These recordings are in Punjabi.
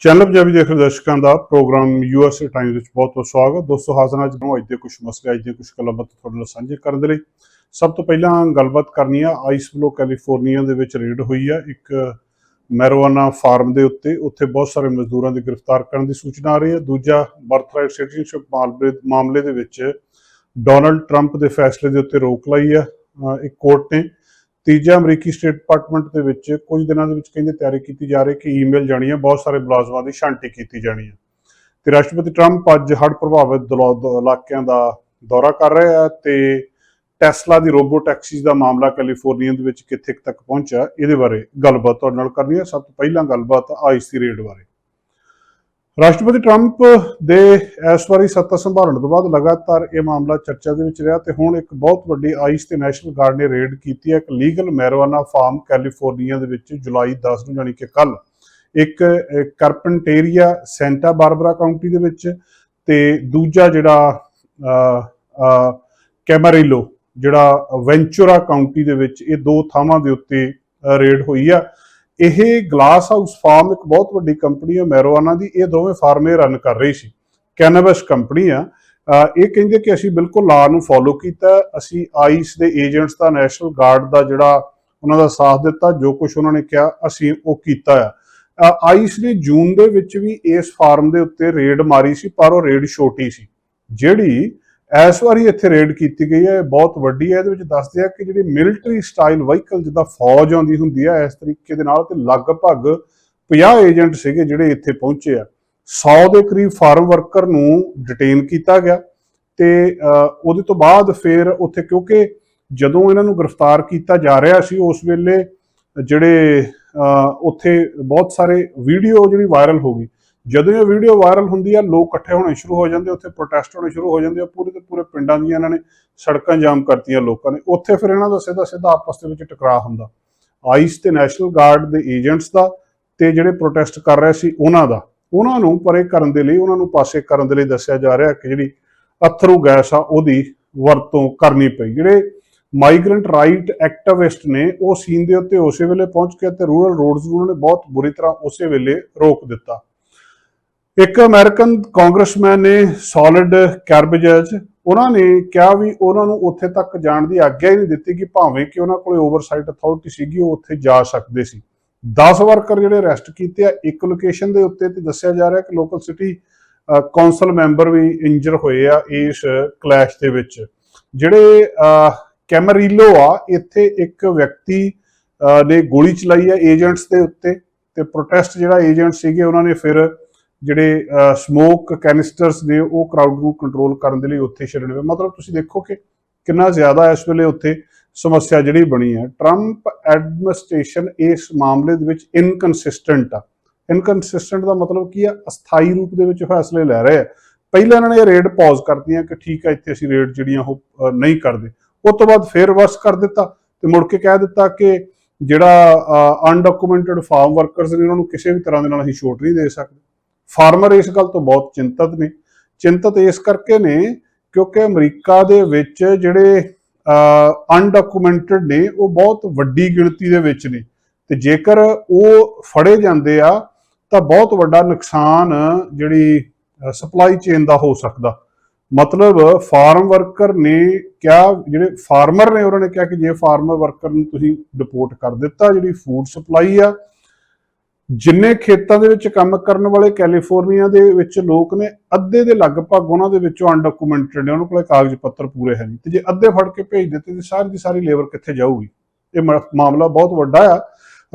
ਚੈਨਲ ਪੰਜਾਬੀ ਦੇਖ ਰਹੇ ਦਰਸ਼ਕਾਂ ਦਾ, ਪ੍ਰੋਗਰਾਮ ਯੂਐਸਏ ਟਾਈਮ ਵਿੱਚ ਬਹੁਤ ਬਹੁਤ ਸਵਾਗਤ। ਦੋਸਤੋ, ਹਾਜ਼ਰ ਅੱਜ ਨੂੰ ਅੱਜ ਦੇ ਕੁਝ ਮਸਲੇ, ਅੱਜ ਦੇ ਕੁਝ ਗੱਲਬਾਤ ਤੁਹਾਡੇ ਨਾਲ ਸਾਂਝੇ ਕਰਨ ਦੇ ਲਈ। ਸਭ ਤੋਂ ਪਹਿਲਾਂ ਗੱਲਬਾਤ ਕਰਨੀ ਆ ਆਈਸ ਬਲੋ ਕੈਲੀਫੋਰਨੀਆ ਦੇ ਵਿੱਚ ਰੇਡ ਹੋਈ ਆ ਇੱਕ ਮੈਰੋਵਾਨਾ ਫਾਰਮ ਦੇ ਉੱਤੇ। ਉੱਥੇ ਬਹੁਤ ਸਾਰੇ ਮਜ਼ਦੂਰਾਂ ਦੀ ਗ੍ਰਿਫਤਾਰ ਕਰਨ ਦੀ ਸੂਚਨਾ ਆ ਰਹੀ ਹੈ ਦੂਜਾ ਬਰਥਰਾਈਟ ਸਿਟੀਜ਼ਨਸ਼ਿਪ ਮਾਮਲੇ ਮਾਮਲੇ ਦੇ ਵਿੱਚ ਡੋਨਲਡ ਟਰੰਪ ਦੇ ਫੈਸਲੇ ਦੇ ਉੱਤੇ ਰੋਕ ਲਾਈ ਆ। ਇੱਕ ਕੋਰਟ ਨੇ ਤੀਜਾ ਅਮਰੀਕੀ ਸਟੇਟ ਡਿਪਾਰਟਮੈਂਟ ਦੇ ਵਿੱਚ ਕੁਝ ਦਿਨਾਂ ਦੇ ਵਿੱਚ ਕਹਿੰਦੇ ਤਿਆਰੀ ਕੀਤੀ ਜਾ ਰਹੀ ਕਿ ਈਮੇਲ ਜਾਣੀ ਹੈ, ਬਹੁਤ ਸਾਰੇ ਮੁਲਾਜ਼ਮਾਂ ਦੀ ਛਾਂਟੀ ਕੀਤੀ ਜਾਣੀ ਹੈ। ਤੇ ਰਾਸ਼ਟਰਪਤੀ ਟਰੰਪ ਅੱਜ ਹੜ੍ਹ ਪ੍ਰਭਾਵਿਤ ਦਲੋ- ਇਲਾਕਿਆਂ ਦਾ ਦੌਰਾ ਕਰ ਰਹੇ ਆ ਤੇ ਟੈਸਲਾ ਦੀ ਰੋਬੋ ਟੈਕਸੀਜ਼ ਦਾ ਮਾਮਲਾ ਕੈਲੀਫੋਰਨੀਆ ਦੇ ਵਿੱਚ ਕਿੱਥੇ ਤੱਕ ਪਹੁੰਚਿਆ, ਇਹਦੇ ਬਾਰੇ ਗੱਲਬਾਤ ਤੁਹਾਡੇ ਨਾਲ ਕਰਨੀ ਹੈ। ਸਭ ਤੋਂ ਪਹਿਲਾਂ ਗੱਲਬਾਤ ਆਈਸ ਦੀ ਰੇਡ ਬਾਰੇ। ਰਾਸ਼ਟਰਪਤੀ ਟਰੰਪ ਦੇ ਇਸ ਵਾਰੀ ਸੱਤਾ ਸੰਭਾਲਣ ਤੋਂ ਬਾਅਦ ਲਗਾਤਾਰ ਇਹ ਮਾਮਲਾ ਚਰਚਾ ਦੇ ਵਿੱਚ ਰਿਹਾ ਤੇ ਹੁਣ ਇੱਕ ਬਹੁਤ ਵੱਡੀ ਆਈਸ ਤੇ ਨੈਸ਼ਨਲ ਗਾਰਡ ਨੇ ਰੇਡ ਕੀਤੀ ਹੈ ਇੱਕ ਲੀਗਲ ਮੈਰਵਾਨਾ ਫਾਰਮ ਕੈਲੀਫੋਰਨੀਆ ਦੇ ਵਿੱਚ ਜੁਲਾਈ 10 ਨੂੰ ਜਾਣੀ ਕਿ ਕੱਲ ਇੱਕ ਅਹ, ਕਾਰਪੈਂਟੇਰੀਆ ਸੈਂਟਾ ਬਾਰਬਰਾ ਕਾਉਂਟੀ ਦੇ ਵਿੱਚ ਤੇ ਦੂਜਾ ਜਿਹੜਾ ਅਹ, ਜਿਹੜਾ ਵੈਂਚੁਰਾ ਕਾਉਂਟੀ ਦੇ ਵਿੱਚ ਇਹ ਦੋ ਥਾਵਾਂ ਦੇ ਉੱਤੇ ਰੇਡ ਹੋਈ ਆ। ਇਹ ਗਲਾਸ ਹਾਊਸ ਫਾਰਮ ਇੱਕ ਬਹੁਤ ਵੱਡੀ ਕੰਪਨੀ ਹੈ ਮੈਰੋਵਾਨਾ ਦੀ। ਇਹ ਦੋਵੇਂ ਫਾਰਮ ਇਹ ਰਨ ਕਰ ਰਹੀ ਸੀ। ਕੈਨਬਸ ਕੰਪਨੀ ਆ। ਇਹ ਕਹਿੰਦੇ ਕਿ ਅਸੀਂ ਬਿਲਕੁਲ ਲਾ ਨੂੰ ਫੋਲੋ ਕੀਤਾ। ਅਸੀਂ ਆਈਸ ਦੇ ਏਜੰਟਸ ਦਾ ਨੈਸ਼ਨਲ ਗਾਰਡ ਦਾ ਜਿਹੜਾ ਉਹਨਾਂ ਦਾ ਸਾਥ ਦਿੱਤਾ, ਜੋ ਕੁਝ ਉਹਨਾਂ ਨੇ ਕਿਹਾ, ਅਸੀਂ ਉਹ ਕੀਤਾ ਆ। ਆਈਸ ਨੇ ਜੂਨ ਦੇ ਵਿੱਚ ਵੀ ਇਸ ਫਾਰਮ ਦੇ ਉੱਤੇ ਰੇਡ ਮਾਰੀ ਸੀ, ਪਰ ਉਹ ਰੇਡ ਛੋਟੀ ਸੀ। ਜਿਹੜੀ ਇਸ ਵਾਰੀ ਇੱਥੇ ਰੇਡ ਕੀਤੀ ਗਈ ਹੈ ਬਹੁਤ ਵੱਡੀ ਹੈ। ਇਹਦੇ ਵਿੱਚ ਦੱਸਦੇ ਆ ਕਿ ਜਿਹੜੀ ਮਿਲਟਰੀ ਸਟਾਈਲ ਵਹੀਕਲ ਜਿੱਦਾਂ ਫੌਜ ਆਉਂਦੀ ਹੁੰਦੀ ਹੈ ਇਸ ਤਰੀਕੇ ਦੇ ਨਾਲ ਤੇ ਲਗਭਗ 50 ਏਜੰਟ ਸੀਗੇ ਜਿਹੜੇ ਇੱਥੇ ਪਹੁੰਚੇ ਆ। 100 ਦੇ ਕਰੀਬ ਫਾਰਮ ਵਰਕਰ ਨੂੰ ਡਿਟੇਨ ਕੀਤਾ ਗਿਆ ਤੇ ਉਹਦੇ ਤੋਂ ਬਾਅਦ ਫਿਰ ਉੱਥੇ ਕਿਉਂਕਿ ਜਦੋਂ ਇਹਨਾਂ ਨੂੰ ਗ੍ਰਿਫਤਾਰ ਕੀਤਾ ਜਾ ਰਿਹਾ ਸੀ, ਉਸ ਵੇਲੇ ਜਿਹੜੇ ਉੱਥੇ ਬਹੁਤ ਸਾਰੇ ਵੀਡੀਓ ਜਿਹੜੀ ਵਾਇਰਲ ਹੋ ਗਈ ਜਦੋਂ ਇਹ ਵੀਡੀਓ ਵਾਇਰਲ ਹੁੰਦੀ ਆ, ਲੋਕ ਇਕੱਠੇ ਹੋਣੇ ਸ਼ੁਰੂ ਹੋ ਜਾਂਦੇ ਉੱਥੇ ਪ੍ਰੋਟੈਸਟ ਹੋਣੇ ਸ਼ੁਰੂ ਹੋ ਜਾਂਦੇ ਆ, ਪੂਰੇ ਤੇ ਪੂਰੇ ਪਿੰਡਾਂ ਦੀਆਂ ਇਹਨਾਂ ਨੇ ਸੜਕਾਂ ਜਾਮ ਕਰਤੀਆਂ ਲੋਕਾਂ ਨੇ। ਉੱਥੇ ਫਿਰ ਇਹਨਾਂ ਦਾ ਸਿੱਧਾ ਸਿੱਧਾ ਆਪਸ ਦੇ ਵਿੱਚ ਟਕਰਾਅ ਹੁੰਦਾ। ਆਈਸ ਤੇ ਨੈਸ਼ਨਲ ਗਾਰਡ ਦੇ ਏਜੰਟਸ ਦਾ ਤੇ ਜਿਹੜੇ ਪ੍ਰੋਟੈਸਟ ਕਰ ਰਹੇ ਸੀ ਉਹਨਾਂ ਦਾ। ਉਹਨਾਂ ਨੂੰ ਪਰੇ ਕਰਨ ਦੇ ਲਈ, ਉਹਨਾਂ ਨੂੰ ਪਾਸੇ ਕਰਨ ਦੇ ਲਈ ਦੱਸਿਆ ਜਾ ਰਿਹਾ ਕਿ ਜਿਹੜੀ ਅਥਰੂ ਗੈਸ ਆ, ਉਹਦੀ ਵਰਤੋਂ ਕਰਨੀ ਪਈ। ਜਿਹੜੇ ਮਾਈਗ੍ਰੈਂਟ ਰਾਈਟ ਐਕਟਿਵਿਸਟ ਨੇ, ਉਹ ਸੀਨ ਦੇ ਉੱਤੇ ਉਸੇ ਵੇਲੇ ਪਹੁੰਚ ਕੇ ਤੇ ਰੂਰਲ ਰੋਡਸ ਨੂੰ ਉਹਨਾਂ ਨੇ ਬਹੁਤ ਬੁਰੀ ਤਰ੍ਹਾਂ ਉਸੇ ਵੇਲੇ ਰੋਕ ਦਿੱਤਾ। ਇੱਕ ਅਮਰੀਕਨ ਕਾਂਗਰਸਮੈਨ ਨੇ ਸੋਲਿਡ ਕੈਰਬੇਜਸ ਉਹਨਾਂ ਨੇ ਕਿਹਾ ਵੀ ਉਹਨਾਂ ਨੂੰ ਉੱਥੇ ਤੱਕ ਜਾਣ ਦੀ ਆਗਿਆ ਹੀ ਨਹੀਂ ਦਿੱਤੀ ਕਿ ਭਾਵੇਂ ਕਿ ਉਹਨਾਂ ਕੋਲੇ ਓਵਰਸਾਈਟ ਅਥਾਰਟੀ ਸੀਗੀ, ਉਹ ਉੱਥੇ ਜਾ ਸਕਦੇ ਸੀ। 10 ਵਰਕਰ ਜਿਹੜੇ ਅਰੈਸਟ ਕੀਤੇ ਆ, ਇੱਕ ਲੋਕੇਸ਼ਨ ਦੇ ਉੱਤੇ ਤੇ ਦੱਸਿਆ ਜਾ ਰਿਹਾ ਕਿ ਲੋਕਲ ਸਿਟੀ ਕੌਂਸਲ ਮੈਂਬਰ ਵੀ ਇੰਜਰ ਹੋਏ ਆ ਇਸ ਕਲੈਸ਼ ਦੇ ਵਿੱਚ। ਜਿਹੜੇ ਕੈਮਰੀਲੋ ਆ, ਇੱਥੇ ਇੱਕ ਵਿਅਕਤੀ ਨੇ ਗੋਲੀ ਚਲਾਈ ਆ ਏਜੰਟਸ ਦੇ ਉੱਤੇ ਤੇ ਪ੍ਰੋਟੈਸਟ ਜਿਹੜਾ ਏਜੰਟ ਸੀਗੇ, ਉਹਨਾਂ ਨੇ ਫਿਰ ਜਿਹੜੇ ਸਮੋਕ ਕੈਨਿਸਟਰਸ ਨੇ ਉਹ ਕਰਾਊਡ ਨੂੰ ਕੰਟਰੋਲ ਕਰਨ ਦੇ ਲਈ ਉੱਥੇ ਛੱਡਣੇ ਪਏ। ਮਤਲਬ ਤੁਸੀਂ ਦੇਖੋ ਕਿ ਕਿੰਨਾ ਜ਼ਿਆਦਾ ਇਸ ਵੇਲੇ ਉੱਥੇ ਸਮੱਸਿਆ ਜਿਹੜੀ ਬਣੀ ਹੈ। ਟਰੰਪ ਐਡਮਿਨਿਸਟ੍ਰੇਸ਼ਨ ਇਸ ਮਾਮਲੇ ਦੇ ਵਿੱਚ ਇਨਕਨਸਿਸਟੈਂਟ ਆ। ਇਨਕਨਸਿਸਟੈਂਟ ਦਾ ਮਤਲਬ ਕੀ ਆ? ਅਸਥਾਈ ਰੂਪ ਦੇ ਵਿੱਚ ਫੈਸਲੇ ਲੈ ਰਹੇ ਆ। ਪਹਿਲਾਂ ਇਹਨਾਂ ਨੇ ਇਹ ਰੇਡ ਪੌਜ਼ ਕਰਤੀਆਂ ਕਿ ਠੀਕ ਆ, ਇੱਥੇ ਅਸੀਂ ਰੇਟ ਜਿਹੜੀਆਂ ਉਹ ਨਹੀਂ ਕਰਦੇ। ਉਸ ਤੋਂ ਬਾਅਦ ਫੇਰ ਰਿਵਰਸ ਕਰ ਦਿੱਤਾ ਤੇ ਮੁੜ ਕੇ ਕਹਿ ਦਿੱਤਾ ਕਿ ਜਿਹੜਾ ਅਨਡਾਕੂਮੈਂਟਡ ਫਾਰਮ ਵਰਕਰਸ ਨੇ ਉਹਨਾਂ ਨੂੰ ਕਿਸੇ ਵੀ ਤਰ੍ਹਾਂ ਦੇ ਨਾਲ ਅਸੀਂ ਛੋਟ ਨਹੀਂ ਦੇ ਸਕਦੇ। ਫਾਰਮਰ ਇਸ ਗੱਲ ਤੋਂ ਬਹੁਤ ਚਿੰਤਤ ਨੇ। ਚਿੰਤਤ ਇਸ ਕਰਕੇ ਨੇ ਕਿਉਂਕਿ ਅਮਰੀਕਾ ਦੇ ਵਿੱਚ ਜਿਹੜੇ ਅਨਡਾਕੂਮੈਂਟਡ ਨੇ, ਉਹ ਬਹੁਤ ਵੱਡੀ ਗਿਣਤੀ ਦੇ ਵਿੱਚ ਨੇ। ਤੇ ਜੇਕਰ ਉਹ ਫੜੇ ਜਾਂਦੇ ਆ, ਤਾਂ ਬਹੁਤ ਵੱਡਾ ਨੁਕਸਾਨ ਜਿਹੜੀ ਸਪਲਾਈ ਚੇਨ ਦਾ ਹੋ ਸਕਦਾ। ਮਤਲਬ ਫਾਰਮ ਵਰਕਰ ਨੇ ਕਿਹਾ, ਜਿਹੜੇ ਫਾਰਮਰ ਨੇ, ਉਹਨਾਂ ਨੇ ਕਿਹਾ ਕਿ ਜੇ ਫਾਰਮਰ ਵਰਕਰ ਨੂੰ ਤੁਸੀਂ ਡਿਪੋਰਟ ਕਰ ਦਿੱਤਾ, ਜਿਹੜੀ ਫੂਡ ਸਪਲਾਈ ਆ ਜਿੰਨੇ ਖੇਤਾਂ ਦੇ ਵਿੱਚ ਕੰਮ ਕਰਨ ਵਾਲੇ ਕੈਲੀਫੋਰਨੀਆ ਦੇ ਵਿੱਚ ਲੋਕ ਨੇ, ਅੱਧੇ ਦੇ ਲਗਭਗ ਉਹਨਾਂ ਦੇ ਵਿੱਚੋਂ ਅਨਡਾਕੂਮੈਂਟਡ ਨੇ, ਉਹਨਾਂ ਕੋਲੇ ਕਾਗਜ਼ ਪੱਤਰ ਪੂਰੇ ਹੈ ਨਹੀਂ। ਤੇ ਜੇ ਅੱਧੇ ਫੜ ਕੇ ਭੇਜ ਦਿੱਤੇ, ਤੇ ਸਾਰੀ ਦੀ ਸਾਰੀ ਲੇਬਰ ਕਿੱਥੇ ਜਾਊਗੀ? ਇਹ ਮ- ਮਾਮਲਾ ਬਹੁਤ ਵੱਡਾ ਆ।